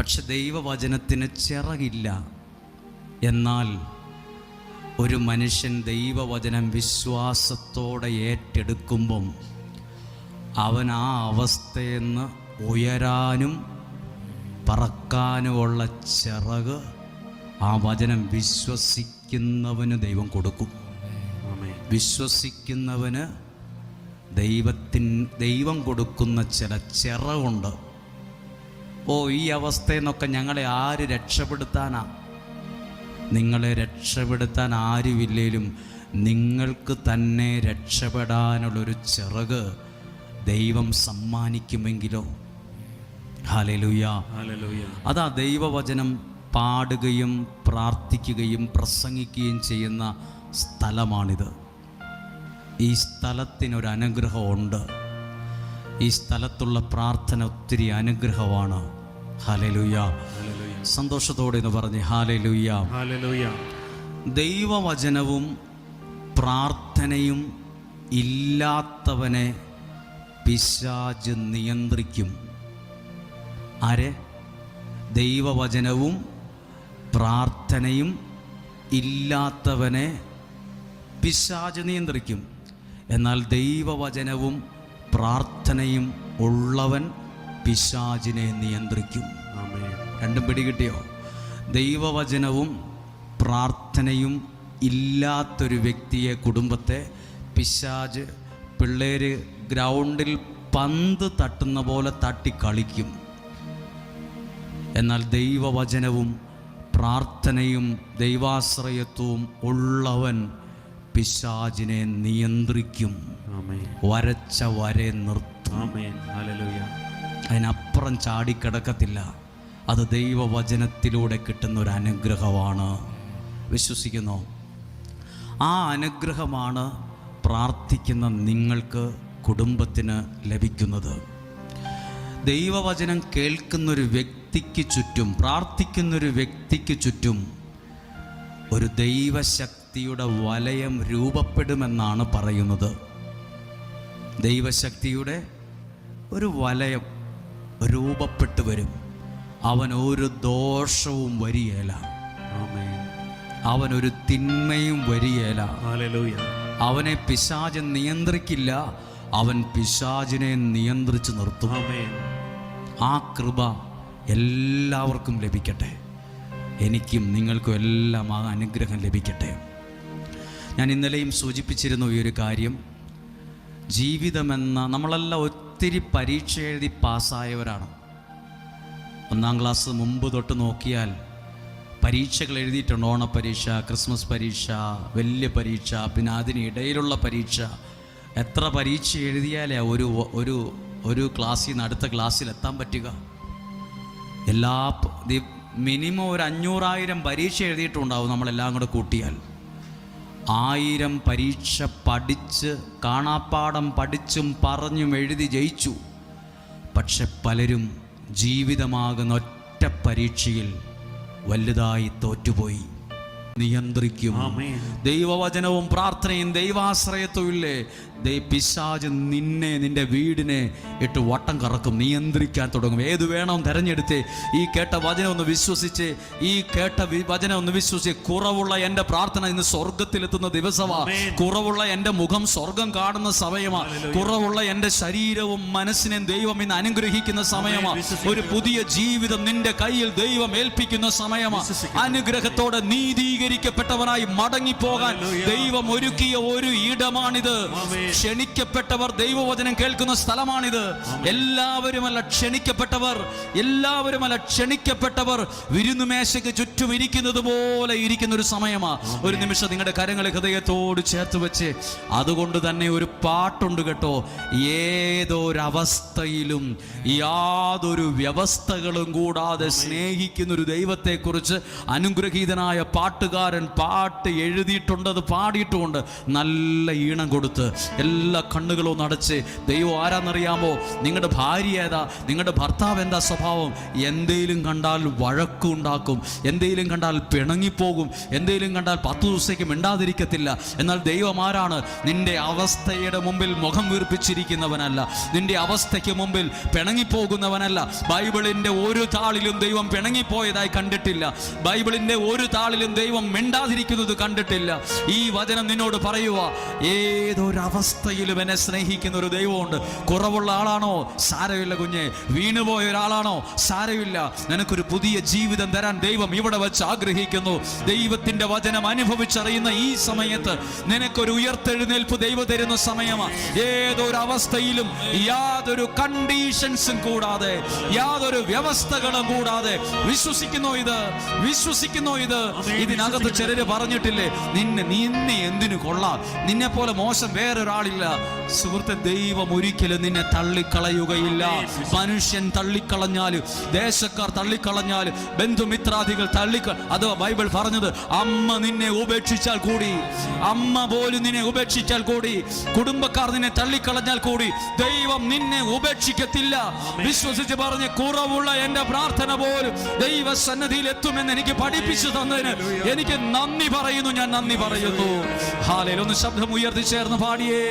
പക്ഷെ ദൈവവചനത്തിന് ചിറകില്ല. എന്നാൽ ഒരു മനുഷ്യൻ ദൈവവചനം വിശ്വാസത്തോടെ ഏറ്റെടുക്കുമ്പം അവൻ ആ അവസ്ഥയിൽ നിന്ന് ഉയരാനും പറക്കാനുമുള്ള ചിറക് ആ വചനം വിശ്വസിക്കുന്നവന് ദൈവം കൊടുക്കും. വിശ്വസിക്കുന്നവന് ദൈവത്തിൻ ദൈവം കൊടുക്കുന്ന ചില ചിറകുണ്ട്. ഓ ഈ അവസ്ഥയിൽ നിന്നൊക്കെ ഞങ്ങളെ ആര് രക്ഷപ്പെടുത്താനാ? നിങ്ങളെ രക്ഷപ്പെടുത്താൻ ആരുമില്ലേലും നിങ്ങൾക്ക് തന്നെ രക്ഷപ്പെടാനുള്ളൊരു ചിറക് ദൈവം സമ്മാനിക്കുമെങ്കിലോ? ഹാലലുയ അതാ ദൈവവചനം പാടുകയും പ്രാർത്ഥിക്കുകയും പ്രസംഗിക്കുകയും ചെയ്യുന്ന സ്ഥലമാണിത്. ഈ സ്ഥലത്തിനൊരു അനുഗ്രഹമുണ്ട് ഈ സ്ഥലത്തുള്ള പ്രാർത്ഥന ഒത്തിരി അനുഗ്രഹമാണ്. Hallelujah hallelujah. സന്തോഷത്തോടെ എന്ന് പറഞ്ഞ് ഹാലലുയ ഹല്ലേലൂയ. ദൈവവചനവും പ്രാർത്ഥനയും ഇല്ലാത്തവനെ പിശാജ് നിയന്ത്രിക്കും. ആരെ? ദൈവവചനവും പ്രാർത്ഥനയും ഇല്ലാത്തവനെ പിശാജ് നിയന്ത്രിക്കും. എന്നാൽ ദൈവവചനവും പ്രാർത്ഥനയും ഉള്ളവൻ പിശാചിനെ നിയന്ത്രിക്കും. രണ്ടും പിടികിട്ടിയോ? ദൈവവചനവും പ്രാർത്ഥനയും ഇല്ലാത്തൊരു വ്യക്തിയെ കുടുംബത്തെ പിശാജ് പിള്ളേര് ഗ്രൗണ്ടിൽ പന്ത് തട്ടുന്ന പോലെ തട്ടി കളിക്കും. എന്നാൽ ദൈവവചനവും പ്രാർത്ഥനയും ദൈവാശ്രയത്വവും ഉള്ളവൻ പിശാജിനെ നിയന്ത്രിക്കും. വരച്ച വരെ നിർത്തും. അതിനപ്പുറം ചാടിക്കിടക്കത്തില്ല അത് ദൈവവചനത്തിലൂടെ കിട്ടുന്ന ഒരു അനുഗ്രഹമാണ്. വിശ്വസിക്കുന്നു. ആ അനുഗ്രഹമാണ് പ്രാർത്ഥിക്കുന്ന നിങ്ങൾക്ക് കുടുംബത്തിന് ലഭിക്കുന്നത്. ദൈവവചനം കേൾക്കുന്നൊരു വ്യക്തിക്ക് ചുറ്റും പ്രാർത്ഥിക്കുന്നൊരു വ്യക്തിക്ക് ചുറ്റും ഒരു ദൈവശക്തിയുടെ വലയം രൂപപ്പെടുമെന്നാണ് പറയുന്നത്. ദൈവശക്തിയുടെ ഒരു വലയം രൂപപ്പെട്ടു വരും. അവൻ ഒരു ദോഷവും വരിയേല ആമേൻ. ഒരു തിന്മയും വരിയേല അവനെ പിശാചൻ നിയന്ത്രിക്കില്ല. അവൻ പിശാചിനെ നിയന്ത്രിച്ച് നിർത്തും. ആ കൃപ എല്ലാവർക്കും ലഭിക്കട്ടെ. എനിക്കും നിങ്ങൾക്കും എല്ലാം ആ അനുഗ്രഹം ലഭിക്കട്ടെ. ഞാൻ ഇന്നലെയും സൂചിപ്പിച്ചിരുന്നു ഈ ഒരു കാര്യം. ജീവിതമെന്ന നമ്മളെല്ലാം ഒത്തിരി പരീക്ഷ എഴുതി പാസ്സായവരാണ്. ഒന്നാം ക്ലാസ് മുമ്പ് തൊട്ട് നോക്കിയാൽ പരീക്ഷകൾ എഴുതിയിട്ടുണ്ട്. ഓണപ്പരീക്ഷ ക്രിസ്മസ് പരീക്ഷ വലിയ പരീക്ഷ പിന്നെ അതിനിടയിലുള്ള പരീക്ഷ. എത്ര പരീക്ഷ എഴുതിയാലേ ഒരു ഒരു ഒരു ക്ലാസ്സിൽ നിന്ന് അടുത്ത ക്ലാസ്സിൽ എത്താൻ പറ്റുക? എല്ലാ മിനിമം ഒരു അഞ്ഞൂറായിരം പരീക്ഷ എഴുതിയിട്ടുണ്ടാവും നമ്മളെല്ലാം കൂടെ കൂട്ടിയാൽ. ആയിരം പരീക്ഷ പഠിച്ച് കാണാപ്പാടം പഠിച്ചും പറഞ്ഞും എഴുതി ജയിച്ചു. പക്ഷെ പലരും ജീവിതമാകുന്ന ഒറ്റ പരീക്ഷയിൽ വലുതായി തോറ്റുപോയി. നിയന്ത്രിക്കും. ദൈവവചനവും പ്രാർത്ഥനയും ദൈവാശ്രയത്വം ഇല്ലേ ദൈ പിശാജ് നിന്നെ നിന്റെ വീടിനെ ഇട്ട് വട്ടം കറക്കും നിയന്ത്രിക്കാൻ തുടങ്ങും. ഏത് വേണം തെരഞ്ഞെടുത്ത് ഈ കേട്ട വചനം ഒന്ന് വിശ്വസിച്ച് ഈ കേട്ട വചനം ഒന്ന് വിശ്വസിച്ച്. കുറവുള്ള എന്റെ പ്രാർത്ഥന ഇന്ന് സ്വർഗത്തിലെത്തുന്ന ദിവസമാ. കുറവുള്ള എന്റെ മുഖം സ്വർഗം കാണുന്ന സമയമാ. കുറവുള്ള എന്റെ ശരീരവും മനസ്സിനെയും ദൈവം ഇന്ന് അനുഗ്രഹിക്കുന്ന സമയമാ. ഒരു പുതിയ ജീവിതം നിന്റെ കയ്യിൽ ദൈവം ഏൽപ്പിക്കുന്ന സമയമാ. അനുഗ്രഹത്തോടെ അനുഗ്രഹത്തോടെ നീതീകരിക്കപ്പെട്ടവനായി മടങ്ങിപ്പോകാൻ. ദൈവം ഒരുക്കിയ ഒരു ഇടമാണിത്. ക്ഷണിക്കപ്പെട്ടവർ ദൈവവചനം കേൾക്കുന്ന സ്ഥലമാണിത്. എല്ലാവരുമല്ല ക്ഷണിക്കപ്പെട്ടവർ എല്ലാവരുമല്ല ക്ഷണിക്കപ്പെട്ടവർ വിരുന്നുമേശയ്ക്ക് ചുറ്റും ഇരിക്കുന്നത് പോലെ ഇരിക്കുന്ന ഒരു സമയമാ ഒരു നിമിഷം നിങ്ങളുടെ കരങ്ങളെ ഹൃദയത്തോട് ചേർത്ത് വെച്ച് അതുകൊണ്ട് തന്നെ ഒരു പാട്ടുണ്ട് കേട്ടോ. ഏതൊരവസ്ഥയിലും യാതൊരു വ്യവസ്ഥകളും കൂടാതെ സ്നേഹിക്കുന്ന ഒരു ദൈവത്തെക്കുറിച്ച് അനുഗ്രഹീതനായ പാട്ട് പാട്ടുകാരൻ പാട്ട് എഴുതിയിട്ടുണ്ട് അത് പാടിയിട്ടുമുണ്ട്. നല്ല ഈണം കൊടുത്ത് എല്ലാ കണ്ണുകളും അടച്ച് ദൈവം ആരാന്നറിയാമോ? നിങ്ങളുടെ ഭാര്യ ഏതാ? നിങ്ങളുടെ ഭർത്താവ് എന്താ സ്വഭാവം? എന്തേലും കണ്ടാൽ വഴക്കുണ്ടാക്കും എന്തേലും കണ്ടാൽ പിണങ്ങിപ്പോകും. എന്തേലും കണ്ടാൽ പത്ത് ദിവസത്തേക്ക് മിണ്ടാതിരിക്കത്തില്ല. എന്നാൽ ദൈവം ആരാണ്? നിന്റെ അവസ്ഥയുടെ മുമ്പിൽ മുഖം വീർപ്പിച്ചിരിക്കുന്നവനല്ല. നിന്റെ അവസ്ഥയ്ക്ക് മുമ്പിൽ പിണങ്ങിപ്പോകുന്നവനല്ല. ബൈബിളിന്റെ ഒരു താളിലും ദൈവം പിണങ്ങിപ്പോയതായി കണ്ടിട്ടില്ല. ബൈബിളിന്റെ ഒരു താളിലും ദൈവം മിണ്ടാതിരിക്കുന്നത് കണ്ടിട്ടില്ല. ഈ വചനം നിന്നോട് പറയുക ഏതൊരവസ്ഥയിലും എന്നെ സ്നേഹിക്കുന്ന ഒരു ദൈവമുണ്ട്. കുറവുള്ള ആളാണോ? സാരമില്ല കുഞ്ഞെ. വീണുപോയ ഒരാളാണോ? സാരമില്ല. നിനക്കൊരു പുതിയ ജീവിതം തരാൻ ദൈവം ഇവിടെ വെച്ച് ആഗ്രഹിക്കുന്നു. ദൈവത്തിന്റെ വചനം അനുഭവിച്ചറിയുന്ന ഈ സമയത്ത് നിനക്കൊരു ഉയർത്തെഴുന്നേൽപ്പ് ദൈവം തരുന്ന സമയമാണ് ഏതൊരവസ്ഥയിലും യാതൊരു കണ്ടീഷൻസും കൂടാതെ യാതൊരു വ്യവസ്ഥകളും കൂടാതെ വിശ്വസിക്കുന്നു ഇത് വിശ്വസിക്കുന്നു ഇത്. ഇതിനകത്ത് ചിലര് പറഞ്ഞിട്ടില്ലേ നിന്നെ നിന്നെ എന്തിനു കൊള്ളാം? നിന്നെ പോലെ മോശം വേറൊരാളില്ല. സുഹൃത്തെ ദൈവം ഒരിക്കലും നിന്നെ തള്ളിക്കളയുകയില്ല. മനുഷ്യൻ തള്ളിക്കളഞ്ഞാൽ ദേശക്കാർ തള്ളിക്കളഞ്ഞാൽ ബന്ധുമിത്രാദികൾ തള്ളിക്ക അത് ബൈബിൾ പറഞ്ഞത് അമ്മ നിന്നെ ഉപേക്ഷിച്ചാൽ കൂടി അമ്മ പോലും നിന്നെ ഉപേക്ഷിച്ചാൽ കൂടി കുടുംബക്കാർ നിന്നെ തള്ളിക്കളഞ്ഞാൽ കൂടി ദൈവം നിന്നെ ഉപേക്ഷിക്കത്തില്ല. വിശ്വസിച്ച് പറഞ്ഞ് കുറവുള്ള എന്റെ പ്രാർത്ഥന പോലും ദൈവ സന്നദ്ധിയിൽ എത്തുമെന്ന് എനിക്ക് പഠിപ്പിച്ചു തന്നതിന് എനിക്ക് നന്ദി പറയുന്നു ഞാൻ നന്ദി പറയുന്നു. ഹാലയിൽ ഒന്ന് ശബ്ദം ഉയർത്തി ചേർന്ന് പാടിയേ.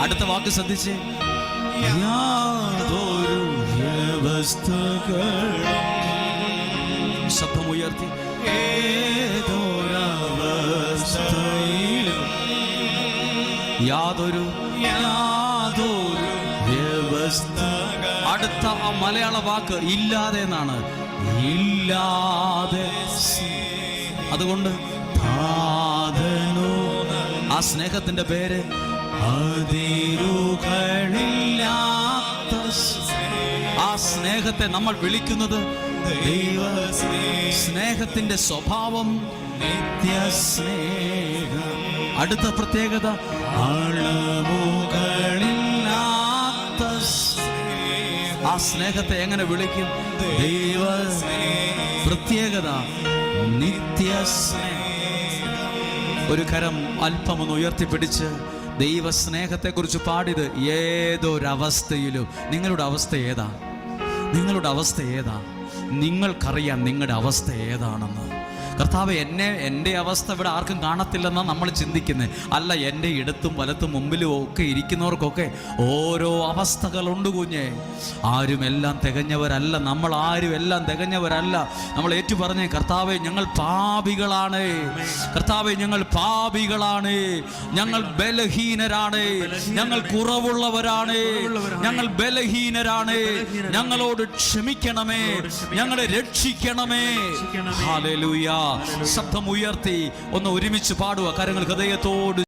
അടുത്ത വാക്ക് ശ്രദ്ധിച്ചേ. ശബ്ദമുയർത്തി ശബ്ദം ഉയർത്തി. യാതൊരു യാതൊരു വ്യവസ്ഥ അടുത്ത ആ മലയാള വാക്ക് ഇല്ലാതെ എന്നാണ്? ഇല്ലാതെ അതുകൊണ്ട് ആ സ്നേഹത്തിന്റെ പേര് ആ സ്നേഹത്തെ നമ്മൾ വിളിക്കുന്നത് ദൈവ സ്നേഹത്തിന്റെ സ്വഭാവം നിത്യസ്നേഹം. അടുത്ത പ്രത്യേകത അളവുകളില്ലാത്ത സ്നേഹത്തെ എങ്ങനെ വിളിക്കും? ദൈവ പ്രത്യേകത നിത്യസ്നേഹം. ഒരു കരം അല്പമൊന്ന് ഉയർത്തിപ്പിടിച്ച് ദൈവ സ്നേഹത്തെക്കുറിച്ച് പാടിയത് ഏതൊരവസ്ഥയിലും. നിങ്ങളുടെ അവസ്ഥ ഏതാ? നിങ്ങളുടെ അവസ്ഥ ഏതാ? നിങ്ങൾക്കറിയാം നിങ്ങളുടെ അവസ്ഥ ഏതാണെന്ന്. കർത്താവ് എന്നെ എന്റെ അവസ്ഥ ഇവിടെ ആർക്കും കാണത്തില്ലെന്നാണ് നമ്മൾ ചിന്തിക്കുന്നത് അല്ല എന്റെ ഇടത്തും വലത്തും മുമ്പിലും ഒക്കെ ഇരിക്കുന്നവർക്കൊക്കെ ഓരോ അവസ്ഥകളുണ്ട് കുഞ്ഞേ. ആരും എല്ലാം തികഞ്ഞവരല്ല നമ്മൾ ആരും എല്ലാം തികഞ്ഞവരല്ല. നമ്മൾ ഏറ്റു പറഞ്ഞേ കർത്താവെ ഞങ്ങൾ പാപികളാണ്. കർത്താവെ ഞങ്ങൾ പാപികളാണ്. ഞങ്ങൾ ബലഹീനരാണ്. ഞങ്ങൾ കുറവുള്ളവരാണ്. ഞങ്ങൾ ബലഹീനരാണ്. ഞങ്ങളോട് ക്ഷമിക്കണമേ. ഞങ്ങളെ രക്ഷിക്കണമേ. ഹാലലൂയ. ശബ്ദം ഉയർത്തി ഒന്ന് ഒരുമിച്ച് പാടുക. കാര്യങ്ങൾ ഹൃദയത്തോട്